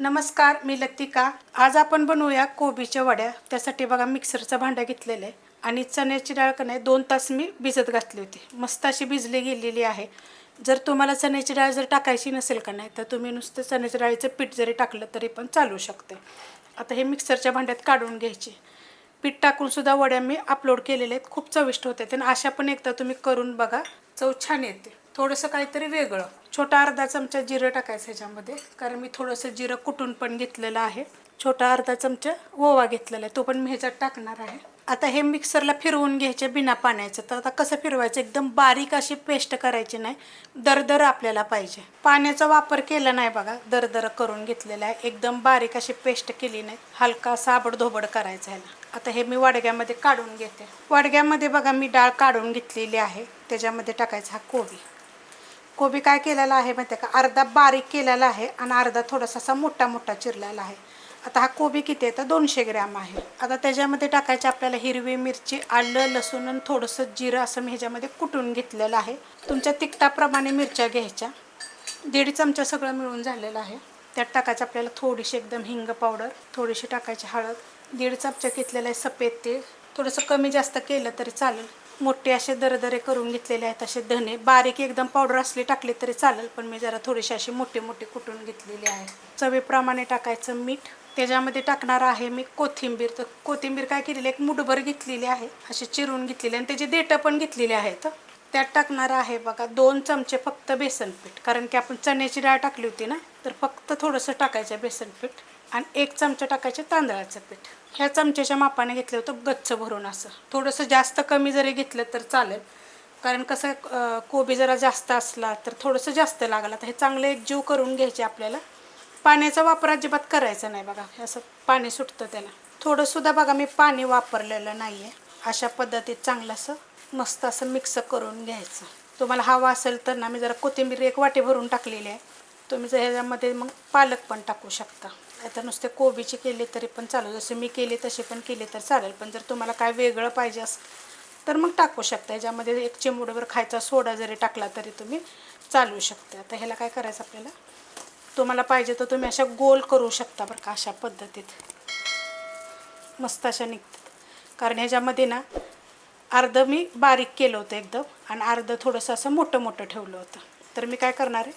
नमस्कार मी लतिका. आज आपण बनवूया कोबीच्या वड्या. त्यासाठी बघा मिक्सरचं भांडं घेतलेलं आहे आणि चण्याची डाळ का नाही दोन तास मी भिजत घातली होती. मस्त अशी भिजली गेलेली आहे. जर तुम्हाला चण्याची डाळ जर टाकायची नसेल का नाही तर तुम्ही नुसतं चण्याच्या डाळीचं पीठ जरी टाकलं तरी पण चालू शकते. आता हे मिक्सरच्या भांड्यात काढून घ्यायची. पीठ टाकूनसुद्धा वड्या मी अपलोड केलेल्या आहेत. खूप चविष्ट होते आणि अशा पण एकदा तुम्ही करून बघा. चव छान येते. थोडंसं काहीतरी वेगळं. छोटा अर्धा चमचा जिरं टाकायचं ह्याच्यामध्ये. कारण मी थोडंसं जिरं कुटून पण घेतलेलं आहे. छोटा अर्धा चमचा ओवा घेतलेला आहे. तो पण मी ह्याच्यात टाकणार आहे. आता हे मिक्सरला फिरवून घ्यायचे बिना पाण्याचं. तर आता कसं फिरवायचं? एकदम बारीक अशी पेस्ट करायची नाही. दरदर आपल्याला पाहिजे. पाण्याचा वापर केला नाही बघा. दरदर करून घेतलेला आहे. एकदम बारीक अशी पेस्ट केली नाही. हलका साबड धोबड करायचा ह्याला आता हे मी वाडग्यामध्ये काढून घेते. वाडग्यामध्ये बघा मी डाळ काढून घेतलेली आहे. त्याच्यामध्ये टाकायचा हा कोबी. कोबी काय केलेला आहे माहिती आहे का? अर्धा बारीक केलेला आहे आणि अर्धा थोडासा असा मोठा मोठा चिरलेला आहे. आता हा कोबी किती आहे? तर दोनशे ग्रॅम आहे. आता त्याच्यामध्ये टाकायचे आपल्याला हिरवी मिरची आलं लसूण आणि थोडंसं जिरं असं मी ह्याच्यामध्ये कुटून घेतलेलं आहे. तुमच्या तिखटाप्रमाणे मिरच्या घ्यायच्या. दीड चमचा सगळं मिळून झालेलं आहे. त्यात टाकायचं आपल्याला थोडीशी एकदम हिंग पावडर थोडीशी टाकायची हळद. दीड चमचा घेतलेलं आहे सफेद तेल. थोडंसं कमी जास्त केलं तरी चालेल. मोठे असे दरदरे करून घेतलेले आहेत असे धने. बारीक एकदम पावडर असले टाकले तरी चालेल पण मी जरा थोडेसे असे मोठे मोठे कुटून घेतलेले आहे चवीप्रमाणे टाकायचं मीठ. त्याच्यामध्ये टाकणार आहे मी कोथिंबीर. तर कोथिंबीर काय केलेली एक मुठभर घेतलेली आहे अशी चिरून घेतलेली आणि त्याची देठं पण घेतलेली आहेत. त्यात टाकणार आहे बघा दोन चमचे फक्त बेसन पीठ कारण की आपण चण्याची डाळ टाकली होती ना तर फक्त थोडंसं टाकायचं बेसन पीठ आणि एक चमचा टाकायचे तांदळाचं पीठ. ह्या चमच्याच्या मापाने घेतलं होतं गच्च भरून असं. थोडंसं जास्त कमी जरी घेतलं तर चालेल. कारण कसं कोबी जरा जास्त असला तर थोडंसं जास्त लागला तर हे चांगलं एक जीव करून घ्यायचे आपल्याला. पाण्याचा वापर अजिबात करायचा नाही बघा. असं पाणी सुटतं त्याला. थोडंसुद्धा बघा मी पाणी वापरलेलं नाही आहे अशा पद्धतीत चांगलं असं मस्त असं मिक्स करून घ्यायचं. तुम्हाला हवा असेल तर ना मी जरा कोथिंबीर एक वाटी भरून टाकलेली आहे. तुम्ही जर ह्याच्यामध्ये मग पालक पण टाकू शकता. आता नुसते कोबीची केले तरी पण चालू जसे मी केली तशी पण केले तर चालेल. पण जर तुम्हाला काय वेगळं पाहिजे असेल तर मग टाकू शकता. ह्याच्यामध्ये एक चिमुडभर खायचा सोडा जरी टाकला तरी तुम्ही चालवू शकता. आता ह्याला काय करायचं आपल्याला? तुम्हाला पाहिजे तर तुम्ही अशा गोल करू शकता बरं का अशा पद्धतीत. मस्त अशा निघतात. कारण ह्याच्यामध्ये ना अर्धं मी बारीक केलं होतं एकदम. आणि अर्धं थोडंसं असं मोठं मोठं ठेवलं होतं. तर मी काय करणार आहे?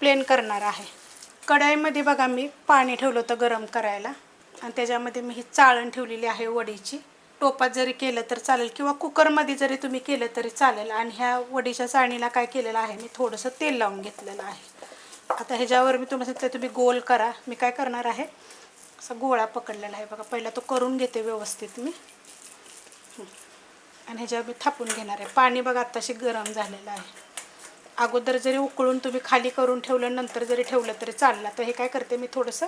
प्लेन करणार आहे. कढाईमध्ये बघा मी पाणी ठेवलं होतं गरम करायला. आणि त्याच्यामध्ये मी ही चाळण ठेवलेली आहे वडीची. टोपात जरी केलं तर चालेल किंवा कुकरमध्ये जरी तुम्ही केलं तरी चालेल. आणि ह्या वडीच्या चाळणीला काय केलेलं आहे मी थोडंसं तेल लावून घेतलेलं आहे. आता ह्याच्यावर मी तुम्हाला सांगते तुम्ही गोल करा. मी काय करणार आहे असा गोळा पकडलेला आहे. बघा पहिला तो करून घेते व्यवस्थित मी. आणि ह्याच्यावर मी थापून घेणार आहे. पाणी बघा आत्ताशी गरम झालेलं आहे. अगोदर जरी उकळून तुम्ही खाली करून ठेवलं नंतर जरी ठेवलं तरी चालला तर हे काय करते मी थोडंसं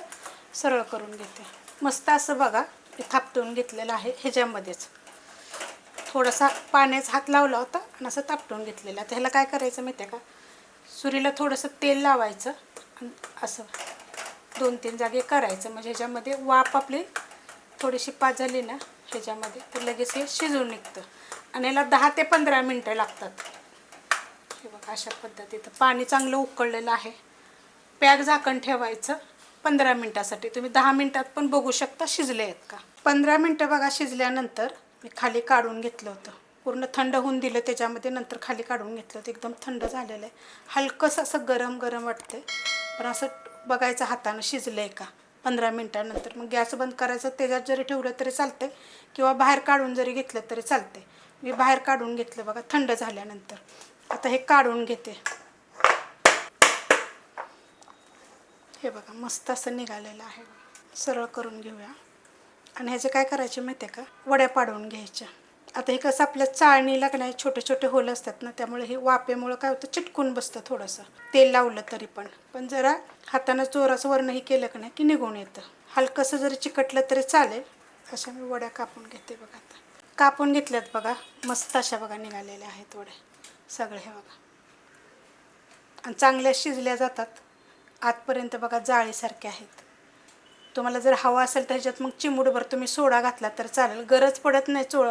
सरळ करून घेते. मस्त असं बघा मी थापटून घेतलेलं आहे ह्याच्यामध्येच. थोडासा पाण्याचा हात लावला होता आणि असं तापटून घेतलेलं. आता ह्याला काय करायचं माहिती आहे का? सुरीला थोडंसं तेल लावायचं आणि असं दोन तीन जागे करायचं. म्हणजे ह्याच्यामध्ये वाफ आपली थोडीशी पाच झाली ना ह्याच्यामध्ये तर लगेच हे शिजून निघतं. आणि ह्याला दहा ते पंधरा मिनटं लागतात. अशा पद्धतीत पाणी चांगलं उकळलेलं आहे. पॅक झाकण ठेवायचं पंधरा मिनटासाठी. तुम्ही दहा मिनटात पण बघू शकता शिजले आहेत का? पंधरा मिनटं बघा शिजल्यानंतर मी खाली काढून घेतलं होतं. पूर्ण थंड होऊन दिलं त्याच्यामध्ये नंतर खाली काढून घेतलं होतं. एकदम थंड झालेलं आहे. हलकंसं असं गरम गरम वाटतंय. पण असं बघायचं हातानं शिजलं आहे का? पंधरा मिनटानंतर. मग गॅस बंद करायचं त्याच्यात जरी ठेवलं तरी चालतंय. किंवा बाहेर काढून जरी घेतलं तरी चालतंय. मी बाहेर काढून घेतलं बघा थंड झाल्यानंतर. आता हे काढून घेते. हे बघा मस्त असं निघालेलं आहे. सरळ करून घेऊया. आणि ह्याचे काय करायचे माहिती आहे का? वड्या पाडवून घ्यायच्या. आता हे कसं आपल्या चाळणीला का नाही छोटे छोटे होल असतात ना त्यामुळे हे वापेमुळं काय होतं? चिटकून बसतं थोडंसं. तेल लावलं तरी पण. पण जरा हातानं जोराचं वरणही केलं का नाही की निघून येतं. हलकंसं जरी चिकटलं तरी चालेल. अशा मी वड्या कापून घेते बघा आता. कापून घेतल्यात बघा. मस्त अशा बघा निघालेल्या आहेत वड्या. सगळे हे बघा. आणि चांगल्या शिजल्या जातात. आतपर्यंत बघा जाळीसारखे आहेत. तुम्हाला जर हवा असेल तर ह्याच्यात मग चिमूडभर तुम्ही सोडा घातला तर चालेल. गरज पडत नाही चो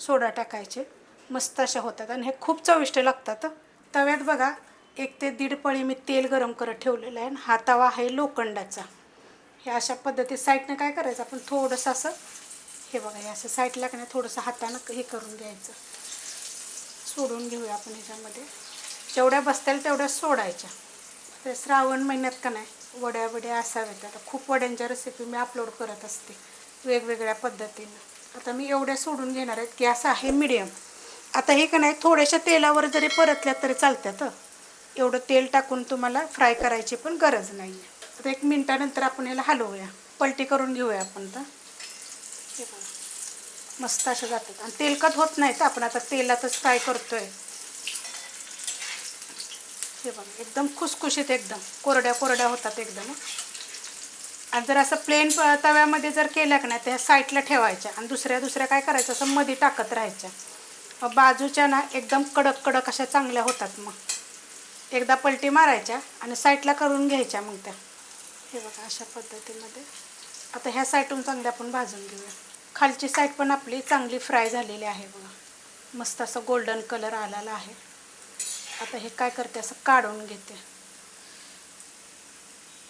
सोडा टाकायचे. मस्त अशा होतात. आणि हे खूप चविष्ट लागतात तव्यात बघा एक ते दीड पळी मी तेल गरम करत ठेवलेलं आहे. आणि हा तवा आहे लोखंडाचा. हे अशा पद्धतीत साईडनं काय करायचं? आपण थोडंसं असं हे बघा हे असं साईडला का नाही थोडंसं हातानं हे करून घ्यायचं. सोडून घेऊया आपण ह्याच्यामध्ये. जेवढ्या बसतील तेवढ्या सोडायच्या. ते श्रावण महिन्यात का नाही वड्या वड्या असाव्यात आता खूप वड्यांच्या रेसिपी मी अपलोड करत असते वेगवेगळ्या पद्धतीनं. आता मी एवढ्या सोडून घेणार आहेत. गॅस आहे मिडियम आता हे का नाही थोड्याशा तेलावर जरी परतल्या तरी चालतात एवढं तेल टाकून तुम्हाला फ्राय करायची पण गरज नाही आहे आता एक मिनटानंतर आपण याला हलवूया. पलटी करून घेऊया आपण तर. हे बघा. मस्त अशा जातात. आणि तेलकट होत नाहीत आपण आता तेलातच फ्राय करतोय. हे बघा एकदम खुसखुशीत एकदम. कोरड्या कोरड्या होतात एकदम. आणि जर असं प्लेन तव्यामध्ये जर केल्या का नाही त्या साईडला ठेवायच्या. आणि दुसऱ्या दुसऱ्या काय करायचं? असं मध्ये टाकत राहायच्या. मग बाजूच्या ना एकदम कडक कडक अशा चांगल्या होतात मग. एकदा पलटी मारायच्या आणि साईडला करून घ्यायच्या मग त्या. हे बघा अशा पद्धतीमध्ये. आता ह्या साईडून चांगल्या आपण भाजून घेऊया. खालची साईड पण आपली चांगली फ्राय झालेली आहे बघा. मस्त असं गोल्डन कलर आलेला आहे. आता हे काय करते असं काढून घेते.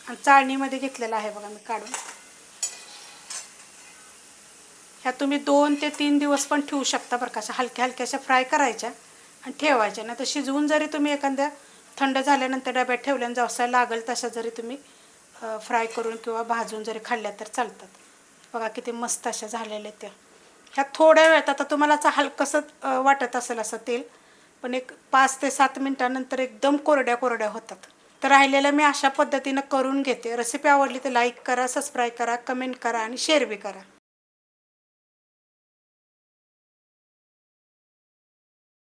आणि चाळणीमध्ये घेतलेलं आहे बघा मी काढून. ह्या तुम्ही दोन ते तीन दिवस पण ठेवू शकता बरं का हलक्या हलक्याशा फ्राय करायच्या आणि ठेवायच्या. नाही तर शिजवून जरी तुम्ही एखाद्या थंड झाल्यानंतर डब्यात ठेवल्यानं जसा लागेल तशा जरी तुम्ही फ्राय करून किंवा भाजून जरी खाल्ल्या तर चालतात. बघा किती मस्त अशा झालेल्या त्या. ह्या थोड्या वेळात आता तुम्हाला असं हलकंसं वाटत असेल असं तेल पण एक पाच ते सात मिनटानंतर एकदम कोरड्या कोरड्या होतात. तर राहिलेलं मी अशा पद्धतीनं करून घेते. रेसिपी आवडली तर लाईक करा सबस्क्राईब करा कमेंट करा आणि शेअर बी करा.